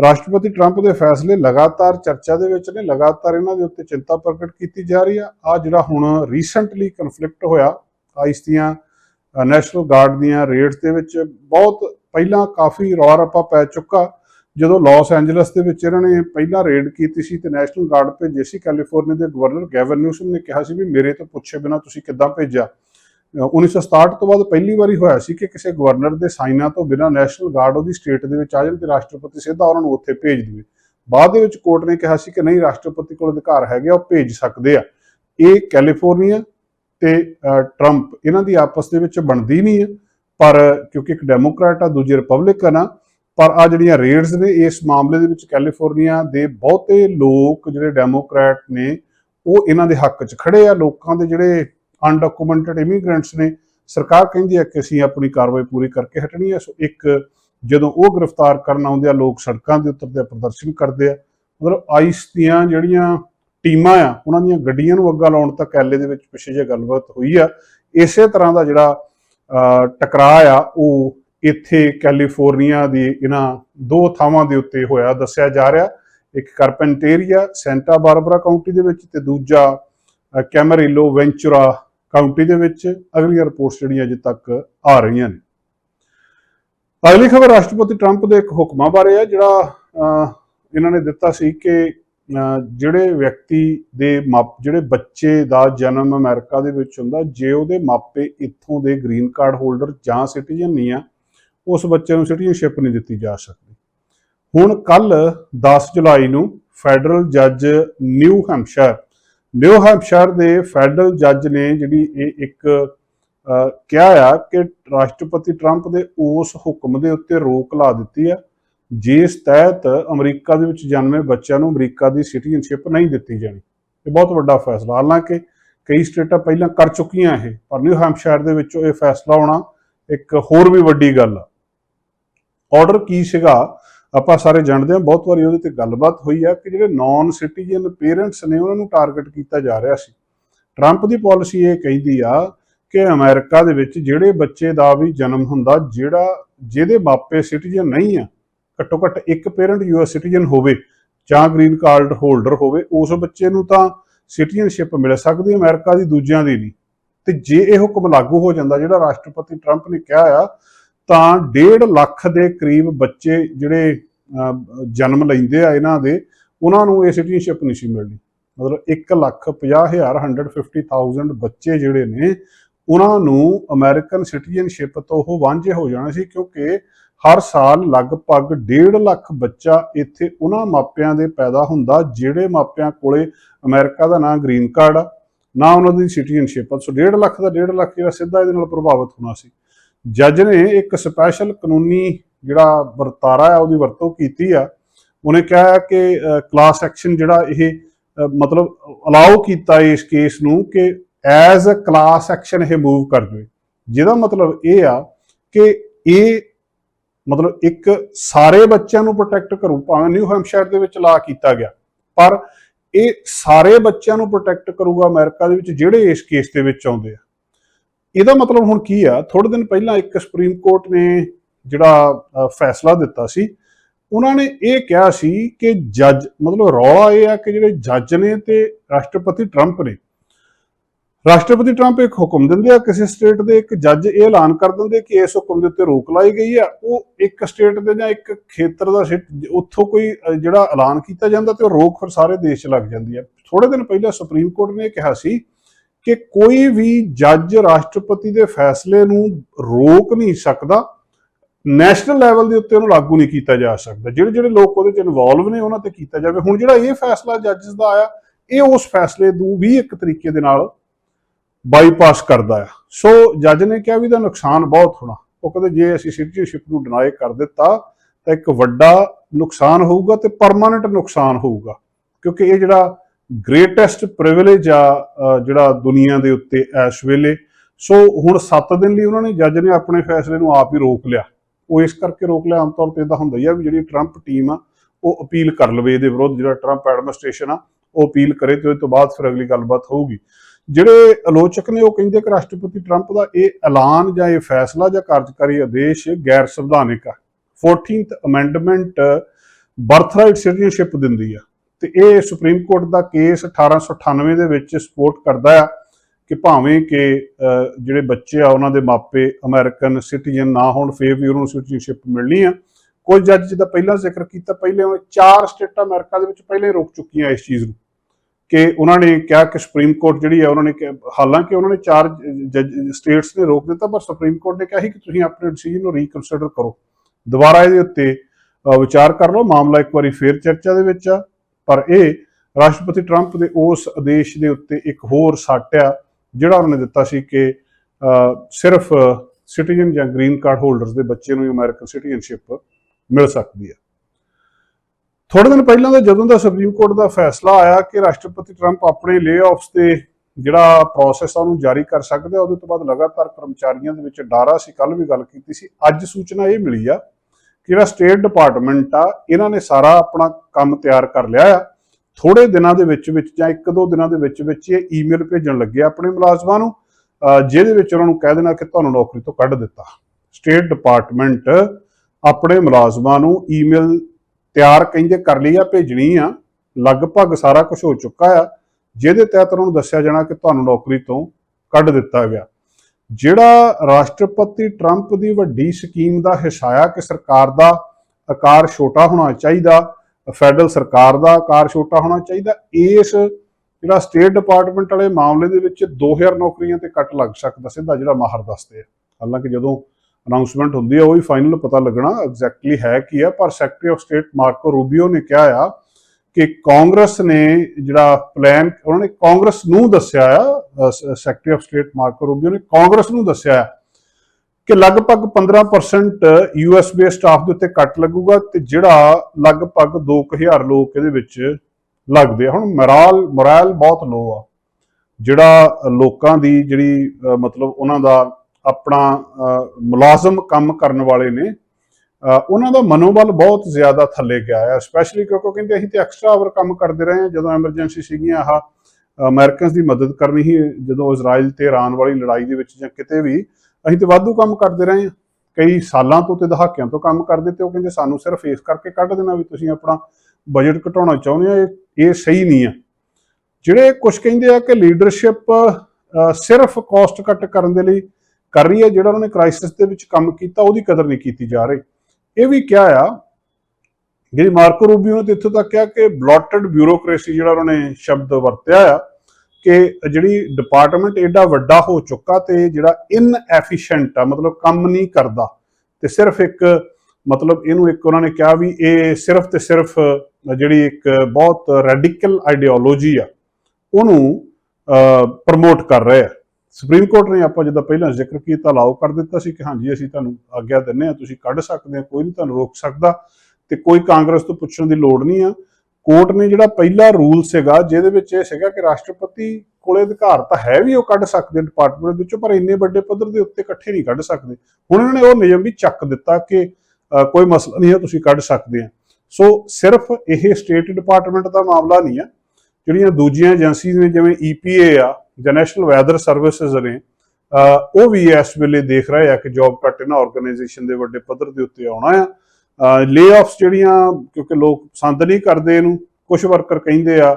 ਰਾਸ਼ਟਰਪਤੀ ਟਰੰਪ ਦੇ ਫੈਸਲੇ ਲਗਾਤਾਰ ਚਰਚਾ ਦੇ ਵਿੱਚ ਨੇ, ਲਗਾਤਾਰ ਇਹਨਾਂ ਦੇ ਉੱਤੇ ਚਿੰਤਾ ਪ੍ਰਗਟ ਕੀਤੀ ਜਾ ਰਹੀ ਆ। ਆ ਜਿਹੜਾ ਹੁਣ ਰੀਸੈਂਟਲੀ ਕਨਫਲਿਕਟ ਹੋਇਆ, ਆਈਸ ਦੀਆਂ ਨੈਸ਼ਨਲ ਗਾਰਡ ਦੀਆਂ ਰੇਟਸ ਦੇ ਵਿੱਚ ਬਹੁਤ ਪਹਿਲਾਂ ਕਾਫੀ ਰੌਰ ਰੱਪਾ ਪੈ ਚੁੱਕਾ। ਜਦੋਂ ਲਾਸ ਐਂਜਲਸ ਦੇ ਵਿੱਚ ਇਹਨਾਂ ਨੇ ਪਹਿਲਾਂ ਰੇਡ ਕੀਤੀ ਸੀ ਤੇ ਨੈਸ਼ਨਲ ਗਾਰਡ ਭੇਜੇ ਸੀ ਕੈਲੀਫੋਰਨੀਆ ਦੇ ਗਵਰਨਰ ਗੈਵਨ ਨਿਊਸਮ ਨੇ ਕਿਹਾ ਸੀ ਵੀ ਮੇਰੇ ਤੋਂ ਪੁੱਛੇ ਬਿਨਾ ਤੁਸੀਂ ਕਿੱਦਾਂ ਭੇਜਿਆ? ਅਹ 1967 ਤੋਂ ਬਾਅਦ ਪਹਿਲੀ ਵਾਰੀ ਹੋਇਆ ਸੀ ਕਿ ਕਿਸੇ ਗਵਰਨਰ ਦੇ ਸਾਈਨਾਂ ਤੋਂ ਬਿਨਾ ਨੈਸ਼ਨਲ ਗਾਰਡ ਉਹਦੀ ਸਟੇਟ ਦੇ ਵਿੱਚ ਆ ਜਾਣ ਤੇ ਰਾਸ਼ਟਰਪਤੀ ਸਿੱਧਾ ਉਹਨਾਂ ਨੂੰ ਉੱਥੇ ਭੇਜ ਦੇਵੇ। ਬਾਅਦ ਦੇ ਵਿੱਚ ਕੋਰਟ ਨੇ ਕਿਹਾ ਸੀ ਕਿ ਨਹੀਂ ਰਾਸ਼ਟਰਪਤੀ ਕੋਲ ਅਧਿਕਾਰ ਹੈਗੇ ਆ, ਉਹ ਭੇਜ ਸਕਦੇ ਆ। ਇਹ ਕੈਲੀਫੋਰਨੀਆ ਤੇ ਟਰੰਪ ਇਹਨਾਂ ਦੀ ਆਪਸ ਦੇ ਵਿੱਚ ਬਣਦੀ ਨਹੀਂ ਹੈ ਪਰ ਕਿਉਂਕਿ ਇੱਕ ਡੈਮੋਕ੍ਰੈਟ ਆ ਦੂਜੇ ਰਿਪਬਲਿਕਨ ਆ ਪਰ ਆ ਜਿਹੜੀਆਂ ਰੇਡਸ ਨੇ ਇਸ ਮਾਮਲੇ ਦੇ ਵਿੱਚ ਕੈਲੀਫੋਰਨੀਆ ਦੇ ਬਹੁਤੇ ਲੋਕ ਜਿਹੜੇ ਡੈਮੋਕ੍ਰੈਟ ਨੇ ਉਹ ਇਹਨਾਂ ਦੇ ਹੱਕ 'ਚ ਖੜੇ ਆ। ਲੋਕਾਂ ਦੇ ਜਿਹੜੇ ਅਨਡਾਕੂਮੈਂਟਡ ਇਮੀਗ੍ਰੈਂਟਸ ਨੇ ਸਰਕਾਰ ਕਹਿੰਦੀ ਹੈ ਕਿ ਅਸੀਂ ਆਪਣੀ ਕਾਰਵਾਈ ਪੂਰੀ ਕਰਕੇ ਹਟਣੀ ਹੈ। ਸੋ ਇੱਕ ਜਦੋਂ ਉਹ ਗ੍ਰਿਫਤਾਰ ਕਰਨ ਆਉਂਦੇ ਆ ਲੋਕ ਸੜਕਾਂ ਦੇ ਉੱਤਰ ਦੇ ਪ੍ਰਦਰਸ਼ਨ ਕਰਦੇ ਆ। ਮਤਲਬ ਆਈਸ ਦੀਆਂ ਜਿਹੜੀਆਂ ਟੀਮਾਂ ਆ ਉਹਨਾਂ ਦੀਆਂ ਗੱਡੀਆਂ ਨੂੰ ਅੱਗਾ ਲਾਉਣ ਤੱਕ ਐਲਏ ਦੇ ਵਿੱਚ ਪਿੱਛੇ ਜੇ ਗੱਲਬਾਤ ਹੋਈ ਆ। ਇਸੇ ਤਰ੍ਹਾਂ ਦਾ ਜਿਹੜਾ ਅਹ, ਟਕਰਾਅ ਆ ਉਹ ਇੱਥੇ ਕੈਲੀਫੋਰਨੀਆ ਦੀ ਇਹਨਾਂ ਦੋ ਥਾਵਾਂ ਦੇ ਉੱਤੇ ਹੋਇਆ ਦੱਸਿਆ ਜਾ ਰਿਹਾ। ਇੱਕ ਕਾਰਪੈਂਟੇਰੀਆ ਸੈਂਟਾ ਬਾਰਬਰਾ ਕਾਉਂਟੀ ਦੇ ਵਿੱਚ ਤੇ ਦੂਜਾ ਅਹ, ਵੈਂਚੁਰਾ ਕਾਉਂਟੀ ਦੇ ਵਿੱਚ। ਅਗਲੀਆਂ ਰਿਪੋਰਟਸ ਜਿਹੜੀਆਂ ਅਜੇ ਤੱਕ ਆ ਰਹੀਆਂ ਨੇ। ਅਗਲੀ ਖਬਰ ਰਾਸ਼ਟਰਪਤੀ ਟਰੰਪ ਦੇ ਇੱਕ ਹੁਕਮਾਂ ਬਾਰੇ ਆ ਜਿਹੜਾ ਇਹਨਾਂ ਨੇ ਦਿੱਤਾ ਸੀ ਕਿ ਜਿਹੜੇ ਵਿਅਕਤੀ ਦੇ ਮਾਪ ਜਿਹੜੇ ਬੱਚੇ ਦਾ ਜਨਮ ਅਮਰੀਕਾ ਦੇ ਵਿੱਚ ਹੁੰਦਾ ਜੇ ਉਹਦੇ ਮਾਪੇ ਇੱਥੋਂ ਦੇ ਗ੍ਰੀਨ ਕਾਰਡ ਹੋਲਡਰ ਜਾਂ ਸਿਟੀਜ਼ਨ ਨਹੀਂ ਆ ਉਸ ਬੱਚੇ ਨੂੰ ਸਿਟੀਜ਼ਨਸ਼ਿਪ ਨਹੀਂ ਦਿੱਤੀ ਜਾ ਸਕਦੀ। ਹੁਣ ਕੱਲ 10 ਜੁਲਾਈ ਨੂੰ ਫੈਡਰਲ ਜੱਜ ਨਿਊ ਹੈਂਪਸ਼ਾਇਰ ਨਿਊ ਹੈਂਪਸ਼ਾਇਰ ਦੇ ਫੈਡਰਲ ਜੱਜ ਨੇ ਜਿਹੜੀ ਇਹ ਇੱਕ ਕਿਹਾ ਆ ਕਿ ਰਾਸ਼ਟਰਪਤੀ ਟਰੰਪ ਦੇ ਉਸ ਹੁਕਮ ਦੇ ਉੱਤੇ ਰੋਕ ਲਾ ਦਿੱਤੀ ਆ, ਜਿਸ ਤਹਿਤ ਅਮਰੀਕਾ ਦੇ ਵਿੱਚ ਜਨਮੇ ਬੱਚਿਆਂ ਨੂੰ ਅਮਰੀਕਾ ਦੀ ਸਿਟੀਜ਼ਨਸ਼ਿਪ ਨਹੀਂ ਦਿੱਤੀ ਜਾਣੀ। ਇਹ ਬਹੁਤ ਵੱਡਾ ਫੈਸਲਾ, ਹਾਲਾਂਕਿ ਕਈ ਸਟੇਟਾਂ ਪਹਿਲਾਂ ਕਰ ਚੁੱਕੀਆਂ ਇਹ, ਪਰ ਨਿਊ ਹੈਂਪਸ਼ਾਇਰ ਦੇ ਵਿੱਚੋਂ ਇਹ ਫੈਸਲਾ ਹੋਣਾ ਇੱਕ ਹੋਰ ਵੀ ਵੱਡੀ ਗੱਲ ਆ। ਆਰਡਰ ਕੀ ਸੀਗਾ ਆਪਾਂ ਸਾਰੇ ਜਾਣਦੇ ਹਾਂ ਬਹੁਤ ਵਾਰੀ ਉਹਦੇ ਤੇ ਗੱਲਬਾਤ ਹੋਈ ਆ ਕਿ ਜਿਹੜੇ ਨਾਨ ਸਿਟੀਜ਼ਨ ਪੇਰੈਂਟਸ ਨੇ ਉਹਨਾਂ ਨੂੰ ਟਾਰਗੇਟ ਕੀਤਾ ਜਾ ਰਿਹਾ ਸੀ। ਟਰੰਪ ਦੀ ਪਾਲਿਸੀ ਇਹ ਕਹਿੰਦੀ ਆ ਕਿ ਅਮਰੀਕਾ ਦੇ ਵਿੱਚ ਜਿਹੜੇ ਬੱਚੇ ਦਾ ਵੀ ਜਨਮ ਹੁੰਦਾ ਜਿਹੜਾ ਜਿਹਦੇ ਮਾਪੇ ਸਿਟੀਜ਼ਨ ਨਹੀਂ ਆ ਘੱਟੋ ਘੱਟ ਇੱਕ ਪੇਰੈਂਟ ਯੂਐਸ ਸਿਟੀਜ਼ਨ ਹੋਵੇ ਜਾਂ ਗ੍ਰੀਨ ਕਾਰਡ ਹੋਲਡਰ ਹੋਵੇ ਉਸ ਬੱਚੇ ਨੂੰ ਤਾਂ ਸਿਟੀਜ਼ਨਸ਼ਿਪ ਮਿਲ ਸਕਦੀ ਹੈ, ਅਮਰੀਕਾ ਦੀ ਦੂਜਿਆਂ ਦੀ ਨਹੀਂ। ਤੇ ਜੇ ਇਹ ਹੁਕਮ ਲਾਗੂ ਹੋ ਜਾਂਦਾ ਜਿਹੜਾ ਰਾਸ਼ਟਰਪਤੀ ਟਰੰਪ ਨੇ ਕਿਹਾ ਆ ਤਾਂ 1.5 ਲੱਖ ਦੇ ਕਰੀਬ ਬੱਚੇ ਜਿਹੜੇ ਜਨਮ ਲੈਂਦੇ ਆ ਇਹਨਾਂ ਦੇ, ਉਹਨਾਂ ਨੂੰ ਇਹ ਸਿਟੀਜ਼ਨਸ਼ਿਪ ਨਹੀਂ ਸੀ ਮਿਲਣੀ। ਮਤਲਬ 1 ਲੱਖ 50 ਹਜ਼ਾਰ 150000 ਬੱਚੇ ਜਿਹੜੇ ਨੇ, ਉਹਨਾਂ ਨੂੰ ਅਮਰੀਕਨ ਸਿਟੀਜ਼ਨਸ਼ਿਪ ਤੋਂ ਉਹ ਵਾਂਝੇ ਹੋ ਜਾਣਾ ਸੀ ਕਿਉਂਕਿ ਹਰ ਸਾਲ ਲਗਭਗ 1.5 ਲੱਖ ਬੱਚਾ ਇੱਥੇ ਉਹਨਾਂ ਮਾਪਿਆਂ ਦੇ ਪੈਦਾ ਹੁੰਦਾ, ਜਿਹੜੇ ਮਾਪਿਆਂ ਕੋਲੇ ਅਮਰੀਕਾ ਦਾ ਨਾਂ ਗ੍ਰੀਨ ਕਾਰਡ ਆ, ਨਾ ਉਹਨਾਂ ਦੀ ਸਿਟੀਜ਼ਨਸ਼ਿਪ ਆ। ਸੋ 1.5 ਲੱਖ ਦਾ 1.5 ਲੱਖ ਜਿਹੜਾ ਸਿੱਧਾ ਇਹਦੇ ਨਾਲ ਪ੍ਰਭਾਵਿਤ ਹੋਣਾ ਸੀ। ਜੱਜ ਨੇ ਇੱਕ ਸਪੈਸ਼ਲ ਕਾਨੂੰਨੀ ਜਿਹੜਾ ਵਰਤਾਰਾ ਹੈ, ਉਹਦੀ ਵਰਤੋਂ ਕੀਤੀ ਆ। ਉਹਨੇ ਕਿਹਾ ਕਿ ਕਲਾਸ ਐਕਸ਼ਨ ਜਿਹੜਾ ਇਹ ਮਤਲਬ ਅਲਾਉ ਕੀਤਾ ਇਸ ਕੇਸ ਨੂੰ ਕਿ ਐਜ਼ ਅ ਕਲਾਸ ਐਕਸ਼ਨ ਇਹ ਮੂਵ ਕਰ ਜਾਵੇ ਜਿਹਦਾ ਮਤਲਬ ਇਹ ਆ ਕਿ ਇਹ ਮਤਲਬ ਇੱਕ ਸਾਰੇ ਬੱਚਿਆਂ ਨੂੰ ਪ੍ਰੋਟੈਕਟ ਕਰੂ ਭਾਵੇਂ ਨਿਊ ਹੈਂਪਸ਼ਾਇਰ ਦੇ ਵਿੱਚ ਲਾ ਕੀਤਾ ਗਿਆ, ਪਰ ਇਹ ਸਾਰੇ ਬੱਚਿਆਂ ਨੂੰ ਪ੍ਰੋਟੈਕਟ ਕਰੂਗਾ ਅਮਰੀਕਾ ਦੇ ਵਿੱਚ ਜਿਹੜੇ ਇਸ ਕੇਸ ਦੇ ਵਿੱਚ ਆਉਂਦੇ ਆ। ਇਹਦਾ ਮਤਲਬ ਹੁਣ ਕੀ ਆ? ਥੋੜੇ ਦਿਨ ਪਹਿਲਾਂ ਇੱਕ ਸੁਪਰੀਮ ਕੋਰਟ ਨੇ ਜਿਹੜਾ ਫੈਸਲਾ ਦਿੱਤਾ ਸੀ, ਉਹਨਾਂ ਨੇ ਇਹ ਕਿਹਾ ਸੀ ਕਿ ਜੱਜ, ਮਤਲਬ ਰੌਲਾ ਇਹ ਆ ਕਿ ਜਿਹੜੇ ਜੱਜ ਨੇ ਤੇ ਰਾਸ਼ਟਰਪਤੀ ਟਰੰਪ ਨੇ, ਰਾਸ਼ਟਰਪਤੀ ਟਰੰਪ ਇੱਕ ਹੁਕਮ ਦਿੰਦੇ ਆ ਕਿਸੇ ਸਟੇਟ ਦੇ, ਇੱਕ ਜੱਜ ਇਹ ਐਲਾਨ ਕਰ ਦਿੰਦੇ ਕਿ ਇਸ ਹੁਕਮ ਦੇ ਉੱਤੇ ਰੋਕ ਲਾਈ ਗਈ ਆ, ਉਹ ਇੱਕ ਸਟੇਟ ਦੇ ਜਾਂ ਇੱਕ ਖੇਤਰ ਦਾ ਸਿਟ- ਉੱਥੋਂ ਕੋਈ ਜਿਹੜਾ ਐਲਾਨ ਕੀਤਾ ਜਾਂਦਾ ਤੇ ਉਹ ਰੋਕ ਫਿਰ ਸਾਰੇ ਦੇਸ਼ 'ਚ ਲੱਗ ਜਾਂਦੀ ਆ। ਥੋੜੇ ਦਿਨ ਪਹਿਲਾਂ ਸੁਪਰੀਮ ਕੋਰਟ ਨੇ ਇਹ ਕਿਹਾ ਸੀ ਕਿ ਕੋਈ ਵੀ ਜੱਜ ਰਾਸ਼ਟਰਪਤੀ ਦੇ ਫੈਸਲੇ ਨੂੰ ਰੋਕ ਨਹੀਂ ਸਕਦਾ, ਨੈਸ਼ਨਲ ਲੈਵਲ ਦੇ ਉੱਤੇ ਉਹਨੂੰ ਲਾਗੂ ਨਹੀਂ ਕੀਤਾ ਜਾ ਸਕਦਾ। ਜਿਹੜੇ ਜਿਹੜੇ ਲੋਕ ਉਹਦੇ ਚ ਇਨਵੋਲਵ ਨੇ, ਉਹਨਾਂ ਤੇ ਕੀਤਾ ਜਾਵੇ। ਹੁਣ ਜਿਹੜਾ ਇਹ ਫੈਸਲਾ ਜੱਜਸ ਦਾ ਆਇਆ, ਇਹ ਉਸ ਫੈਸਲੇ ਨੂੰ ਵੀ ਇੱਕ ਤਰੀਕੇ ਦੇ ਨਾਲ ਬਾਈਪਾਸ ਕਰਦਾ ਆ। ਸੋ ਜੱਜ ਨੇ ਕਿਹਾ ਵੀ ਦਾ ਨੁਕਸਾਨ ਬਹੁਤ ਹੋਣਾ। ਉਹ ਕਹਿੰਦੇ, ਜੇ ਅਸੀਂ ਸਿਟੀਜ਼ਨਸ਼ਿਪ ਨੂੰ ਡਿਨਾਈ ਕਰ ਦਿੱਤਾ, ਤਾਂ ਇੱਕ ਵੱਡਾ ਨੁਕਸਾਨ ਹੋਊਗਾ ਤੇ ਪਰਮਾਨੈਂਟ ਨੁਕਸਾਨ ਹੋਊਗਾ। ਕਿਉਂਕਿ ਇਹ ਜਿਹੜਾ ਗ੍ਰੇਟੈਸਟ ਪ੍ਰਿਵਿਲੇਜ ਆ ਜਿਹੜਾ ਦੁਨੀਆ ਦੇ ਉੱਤੇ ਇਸ ਵੇਲੇ। ਸੋ ਹੁਣ 7 ਦਿਨ ਲਈ ਉਹਨਾਂ ਨੇ, ਜੱਜ ਨੇ ਆਪਣੇ ਫੈਸਲੇ ਨੂੰ ਆਪ ਹੀ ਰੋਕ ਲਿਆ। ਉਹ ਇਸ ਕਰਕੇ ਰੋਕ ਲਿਆ, ਆਮ ਤੌਰ ਤੇ ਇਦਾਂ ਹੁੰਦਾ ਹੀ ਆ ਵੀ ਜਿਹੜੀ ਟਰੰਪ ਟੀਮ ਆ, ਉਹ ਅਪੀਲ ਕਰ ਲਵੇ ਇਹਦੇ ਵਿਰੁੱਧ, ਜਿਹੜਾ ਟਰੰਪ ਐਡਮਿਨਿਸਟ੍ਰੇਸ਼ਨ ਆ, ਉਹ ਅਪੀਲ ਕਰੇ ਤੇ ਉਸ ਤੋਂ ਬਾਅਦ ਫਿਰ ਅਗਲੀ ਗੱਲਬਾਤ ਹੋਊਗੀ। ਜਿਹੜੇ ਆਲੋਚਕ ਨੇ, ਉਹ ਕਹਿੰਦੇ ਕਿ ਰਾਸ਼ਟਰਪਤੀ ਟਰੰਪ ਦਾ ਇਹ ਐਲਾਨ ਜਾਂ ਇਹ ਫੈਸਲਾ ਜਾਂ ਕਾਰਜਕਾਰੀ ਆਦੇਸ਼ ਗੈਰ ਸੰਵਿਧਾਨਿਕ ਆ 14th ਅਮੈਂਡਮੈਂਟ ਬਰਥਰਾਈਟ ਸਿਟੀਜ਼ਨਸ਼ਿਪ ਦਿੰਦੀ ਆ। ਤੇ ਇਹ ਸੁਪਰੀਮ ਕੋਰਟ ਦਾ ਕੇਸ 1898 ਦੇ ਵਿੱਚ ਸਪੋਰਟ ਕਰਦਾ ਆ ਕਿ ਭਾਵੇਂ ਕਿ ਜਿਹੜੇ ਬੱਚੇ ਆ ਉਹਨਾਂ ਦੇ ਮਾਪੇ ਅਮਰੀਕਨ ਸਿਟੀਜ਼ਨ ਨਾ ਹੋਣ, ਫੇਰ ਵੀ ਉਹਨਾਂ ਨੂੰ ਸਿਟੀਜ਼ਨਸ਼ਿਪ ਮਿਲਣੀ ਆ। ਕੋਈ ਜੱਜ ਜਿਹਦਾ ਪਹਿਲਾਂ ਜ਼ਿਕਰ ਕੀਤਾ, ਪਹਿਲੇ ਉਹਨੇ ਚਾਰ ਸਟੇਟਾਂ ਅਮਰੀਕਾ ਦੇ ਵਿੱਚ ਪਹਿਲੇ ਰੋਕ ਚੁੱਕੀਆਂ ਇਸ ਚੀਜ਼ ਨੂੰ ਕਿ ਉਹਨਾਂ ਨੇ ਕਿਹਾ ਕਿ ਸੁਪਰੀਮ ਕੋਰਟ ਜਿਹੜੀ ਹੈ ਉਹਨਾਂ ਨੇ ਕਿਹਾ- ਹਾਲਾਂਕਿ ਉਹਨਾਂ ਨੇ ਚਾਰ ਜੱਜ ਸਟੇਟਸ ਨੇ ਰੋਕ ਦਿੱਤਾ, ਪਰ ਸੁਪਰੀਮ ਕੋਰਟ ਨੇ ਕਿਹਾ ਸੀ ਕਿ ਤੁਸੀਂ ਆਪਣੇ ਡਿਸੀਜਨ ਨੂੰ ਰੀਕਨਸੀਡਰ ਕਰੋ। ਦੁਬਾਰਾ ਇਹਦੇ ਉੱਤੇ ਵਿਚਾਰ ਕਰ ਲਓ, ਮਾਮਲਾ ਇੱਕ ਵਾਰੀ ਫੇਰ ਚਰਚਾ ਦੇ ਵਿੱਚ ਆ। ਪਰ ਇਹ ਰਾਸ਼ਟਰਪਤੀ ਟਰੰਪ ਦੇ ਉਸ ਆਦੇਸ਼ ਦੇ ਉੱਤੇ ਇੱਕ ਹੋਰ ਸੱਟ ਆ, ਜਿਹੜਾ ਉਹਨਾਂ ਦਿੱਤਾ ਸੀ ਕਿ ਸਿਰਫ ਸਿਟੀਜ਼ਨ ਜਾਂ ਗ੍ਰੀਨ ਕਾਰਡ ਹੋਲਡਰਸ ਦੇ ਬੱਚੇ ਨੂੰ ਅਮਰੀਕਨ ਸਿਟੀਜ਼ਨਸ਼ਿਪ ਮਿਲ ਸਕਦੀ ਹੈ। ਥੋੜੇ ਦਿਨ ਪਹਿਲਾਂ ਦਾ ਜਦੋਂ ਦਾ ਸੁਪਰੀਮ ਕੋਰਟ ਦਾ ਫੈਸਲਾ ਆਇਆ ਕਿ ਰਾਸ਼ਟਰਪਤੀ ਟਰੰਪ ਆਪਣੇ ਲੇ-ਆਫਸ ਤੇ ਜਿਹੜਾ ਪ੍ਰੋਸੈਸ ਆ ਉਹਨੂੰ ਜਾਰੀ ਕਰ ਸਕਦੇ ਆ, ਉਹਦੇ ਤੋਂ ਬਾਅਦ ਲਗਾਤਾਰ ਕਰਮਚਾਰੀਆਂ ਦੇ ਵਿੱਚ ਡਾਰਾ ਸੀ ਕੱਲ ਵੀ ਗੱਲ ਕੀਤੀ ਸੀ, ਅੱਜ ਸੂਚਨਾ ਇਹ ਮਿਲੀ ਆ ਜਿਹੜਾ ਸਟੇਟ ਡਿਪਾਰਟਮੈਂਟ ਆ, ਇਹਨਾਂ ਨੇ ਸਾਰਾ ਆਪਣਾ ਕੰਮ ਤਿਆਰ ਕਰ ਲਿਆ ਆ। ਥੋੜੇ ਦਿਨਾਂ ਦੇ ਵਿੱਚ ਵਿੱਚ ਜਾਂ ਇੱਕ ਦੋ ਦਿਨਾਂ ਦੇ ਵਿੱਚ ਵਿੱਚ ਇਹ ਈਮੇਲ ਭੇਜਣ ਲੱਗੇ ਆਪਣੇ ਮੁਲਾਜ਼ਮਾਂ ਨੂੰ ਜਿਹਦੇ ਵਿੱਚ ਉਹਨਾਂ ਨੂੰ ਕਹਿ ਦੇਣਾ ਕਿ ਤੁਹਾਨੂੰ ਨੌਕਰੀ ਤੋਂ ਕੱਢ ਦਿੱਤਾ। ਸਟੇਟ ਡਿਪਾਰਟਮੈਂਟ ਆਪਣੇ ਮੁਲਾਜ਼ਮਾਂ ਨੂੰ ਈਮੇਲ ਤਿਆਰ ਕਹਿੰਦੇ ਕਰ ਲਈ ਆ, ਭੇਜਣੀ ਆ। ਲਗਭਗ ਸਾਰਾ ਕੁਝ ਹੋ ਚੁੱਕਾ ਆ, ਜਿਹਦੇ ਤਹਿਤ ਉਹਨਾਂ ਨੂੰ ਦੱਸਿਆ ਜਾਣਾ ਕਿ ਤੁਹਾਨੂੰ ਨੌਕਰੀ ਤੋਂ ਕੱਢ ਦਿੱਤਾ ਗਿਆ। ਜਿਹੜਾ ਰਾਸ਼ਟਰਪਤੀ ਟਰੰਪ ਦੀ ਵੱਡੀ ਸਕੀਮ ਦਾ ਹਿੱਸਾ ਆ ਕਿ ਸਰਕਾਰ ਦਾ ਆਕਾਰ ਛੋਟਾ ਹੋਣਾ ਚਾਹੀਦਾ, ਫੈਡਰਲ ਸਰਕਾਰ ਦਾ ਆਕਾਰ ਛੋਟਾ ਹੋਣਾ ਚਾਹੀਦਾ, ਇਸ ਜਿਹੜਾ ਸਟੇਟ ਡਿਪਾਰਟਮੈਂਟ ਵਾਲੇ ਮਾਮਲੇ ਦੇ ਵਿੱਚ 2000 ਨੌਕਰੀਆਂ ਤੇ ਕੱਟ ਲੱਗ ਸਕਦਾ, ਸਿੱਧਾ ਜਿਹੜਾ ਮਾਹਰ ਦੱਸਦੇ ਆ ਹਾਲਾਂਕਿ ਜਦੋਂ ਅਨਾਉਂਸਮੈਂਟ ਹੁੰਦੀ ਹੈ, ਉਹ ਹੀ ਫਾਈਨਲ ਪਤਾ ਲੱਗਣਾ ਐਗਜ਼ੈਕਟਲੀ ਹੈ ਕੀ ਹੈ, ਪਰ Secretary of State Marco Rubio ਨੇ ਕਿਹਾ ਆ ਕਿ ਕਾਂਗਰਸ ਨੇ ਜਿਹੜਾ ਪਲਾਨ, ਉਹਨਾਂ ਨੇ ਕਾਂਗਰਸ ਨੂੰ ਦੱਸਿਆ ਆ Secretary of State Marco Rubio ਨੇ ਕਾਂਗਰਸ ਨੂੰ ਦੱਸਿਆ ਆ ਕਿ ਲਗਭਗ 15% ਯੂਐਸ ਬੇਸ ਸਟਾਫ ਦੇ ਉੱਤੇ ਕੱਟ ਲੱਗੂਗਾ ਤੇ ਜਿਹੜਾ ਲਗਭਗ 2000 ਲੋਕ ਇਹਦੇ ਵਿੱਚ ਲੱਗਦੇ ਆ। ਹੁਣ ਮੋਰਲ ਮੋਰਲ ਬਹੁਤ ਲੋ ਆ। ਜਿਹੜਾ ਲੋਕਾਂ ਦੀ ਜਿਹੜੀ ਮਤਲਬ ਉਹਨਾਂ ਦਾ ਆਪਣਾ ਮੁਲਾਜ਼ਮ ਕੰਮ ਕਰਨ ਵਾਲੇ ਨੇ ਉਹਨਾਂ ਦਾ ਮਨੋਬਲ ਬਹੁਤ ਜ਼ਿਆਦਾ ਥੱਲੇ ਗਿਆ ਹੈ ਸਪੈਸ਼ਲੀ ਕਿਉਂਕਿ ਕਹਿੰਦੇ ਅਸੀਂ ਤੇ ਐਕਸਟਰਾ ਆਵਰ ਕੰਮ ਕਰਦੇ ਰਹੇ ਹਾਂ, ਜਦੋਂ ਐਮਰਜੈਂਸੀ ਸੀਗੀਆਂ, ਆਹ ਅਮਰੀਕਨਸ ਦੀ ਮਦਦ ਕਰਨੀ ਸੀ, ਜਦੋਂ ਇਜ਼ਰਾਈਲ ਤੇ ਇਰਾਨ ਵਾਲੀ ਲੜਾਈ ਦੇ ਵਿੱਚ ਜਾਂ ਕਿਤੇ ਵੀ, ਅਸੀਂ ਤੇ ਵਾਧੂ ਕੰਮ ਕਰਦੇ ਰਹੇ ਹਾਂ। ਕਈ ਸਾਲਾਂ ਤੋਂ ਤੇ ਦਹਾਕਿਆਂ ਤੋਂ ਕੰਮ ਕਰਦੇ ਤੇ ਉਹ ਕਹਿੰਦੇ ਸਾਨੂੰ ਸਿਰਫ ਇਸ ਕਰਕੇ ਕੱਢ ਦੇਣਾ ਵੀ ਤੁਸੀਂ ਆਪਣਾ ਬਜਟ ਘਟਾਉਣਾ ਚਾਹੁੰਦੇ ਆ ਇਹ- ਇਹ ਸਹੀ ਨਹੀਂ ਆ। ਜਿਹੜੇ ਕੁਝ ਕਹਿੰਦੇ ਆ ਕਿ ਲੀਡਰਸ਼ਿਪ ਸਿਰਫ ਕਾਸਟ ਕੱਟ ਕਰਨ ਦੇ ਲਈ ਕਰ ਰਹੀ ਹੈ, ਜਿਹੜਾ ਉਹਨਾਂ ਨੇ ਕ੍ਰਾਈਸਿਸ ਦੇ ਵਿੱਚ ਕੰਮ ਕੀਤਾ, ਉਹਦੀ ਕਦਰ ਨਹੀਂ ਕੀਤੀ ਜਾ ਰਹੀ। ਇਹ ਵੀ ਕਿਹਾ ਆ, ਜਿਹੜੀ ਮਾਰਕੋ ਰੂਬੀਓ ਨੇ ਇੱਥੋਂ ਤੱਕ ਕਿਹਾ ਕਿ ਬਲੌਟਡ ਬਿਊਰੋਕ੍ਰੇਸੀ ਜਿਹੜਾ ਉਹਨਾਂ ਨੇ ਸ਼ਬਦ ਵਰਤਿਆ ਆ, ਕਿ ਜਿਹੜੀ ਡਿਪਾਰਟਮੈਂਟ ਐਡਾ ਵੱਡਾ ਹੋ ਚੁੱਕਾ ਤੇ ਜਿਹੜਾ ਇਨਐਫੀਸ਼ੀਐਂਟ ਆ, ਮਤਲਬ ਕੰਮ ਨਹੀਂ ਕਰਦਾ। ਤੇ ਸਿਰਫ ਇੱਕ ਮਤਲਬ ਇਹਨੂੰ ਇੱਕ ਉਹਨਾਂ ਨੇ ਕਿਹਾ ਵੀ ਇਹ ਸਿਰਫ ਤੇ ਸਿਰਫ ਜਿਹੜੀ ਇੱਕ ਬਹੁਤ ਰੈਡੀਕਲ ਆਈਡੀਓਲੋਜੀ ਆ, ਉਹਨੂੰ ਪ੍ਰਮੋਟ ਕਰ ਰਹੇ ਆ। ਸੁਪਰੀਮ ਕੋਰਟ ਨੇ ਆਪਾਂ ਜਿੱਦਾਂ ਪਹਿਲਾਂ ਜ਼ਿਕਰ ਕੀਤਾ, ਲਾਓ ਕਰ ਦਿੱਤਾ ਸੀ ਕਿ ਹਾਂਜੀ, ਅਸੀਂ ਤੁਹਾਨੂੰ ਆਗਿਆ ਦਿੰਨੇ ਆ ਤੁਸੀਂ ਕੱਢ ਸਕਦੇ ਆ ਕੋਈ ਨਹੀਂ ਤੁਹਾਨੂੰ ਰੋਕ ਸਕਦਾ ਤੇ ਕੋਈ ਕਾਂਗਰਸ ਤੋਂ ਪੁੱਛਣ ਦੀ ਲੋੜ ਨਹੀਂ ਆ। ਕੋਰਟ ਨੇ ਜਿਹੜਾ ਪਹਿਲਾ ਰੂਲ ਸੀਗਾ, ਜਿਹਦੇ ਵਿੱਚ ਇਹ ਸੀਗਾ ਕਿ ਰਾਸ਼ਟਰਪਤੀ ਕੋਲੇ ਅਧਿਕਾਰ ਤਾਂ ਹੈ ਵੀ ਉਹ ਕੱਢ ਸਕਦੇ ਡਿਪਾਰਟਮੈਂਟ ਵਿੱਚੋਂ, ਪਰ ਇੰਨੇ ਵੱਡੇ ਪੱਧਰ ਦੇ ਉੱਤੇ ਇਕੱਠੇ ਨਹੀਂ ਕੱਢ ਸਕਦੇ। ਹੁਣ ਇਹਨਾਂ ਨੇ ਉਹ ਨਿਯਮ ਵੀ ਚੱਕ ਦਿੱਤਾ ਕਿ ਕੋਈ ਮਸਲਾ ਨਹੀਂ ਹੈ ਤੁਸੀਂ ਕੱਢ ਸਕਦੇ ਆ। ਸੋ ਸਿਰਫ ਇਹ ਸਟੇਟ ਡਿਪਾਰਟਮੈਂਟ ਦਾ ਮਾਮਲਾ ਨਹੀਂ ਆ, ਜਿਹੜੀਆਂ ਦੂਜੀਆਂ ਏਜੰਸੀਜ਼ ਨੇ, ਜਿਵੇਂ EPA ਆ ਜਾਂ ਨੈਸ਼ਨਲ ਵੈਦਰ ਸਰਵਿਸਿਜ਼ ਨੇ ਉਹ ਵੀ ਇਸ ਵੇਲੇ ਦੇਖ ਰਹੇ ਆ ਕਿ ਜੌਬ ਕੱਟ ਇਹਨਾਂ ਆਰਗੇਨਾਈਜੇਸ਼ਨ ਦੇ ਵੱਡੇ ਪੱਧਰ ਦੇ ਉੱਤੇ ਆਉਣਾ ਆ। ਲੇ-ਆਫਸ ਜਿਹੜੀਆਂ, ਕਿਉਂਕਿ ਲੋਕ ਪਸੰਦ ਨਹੀਂ ਕਰਦੇ ਇਹਨੂੰ ਕੁਝ ਵਰਕਰ ਕਹਿੰਦੇ ਆ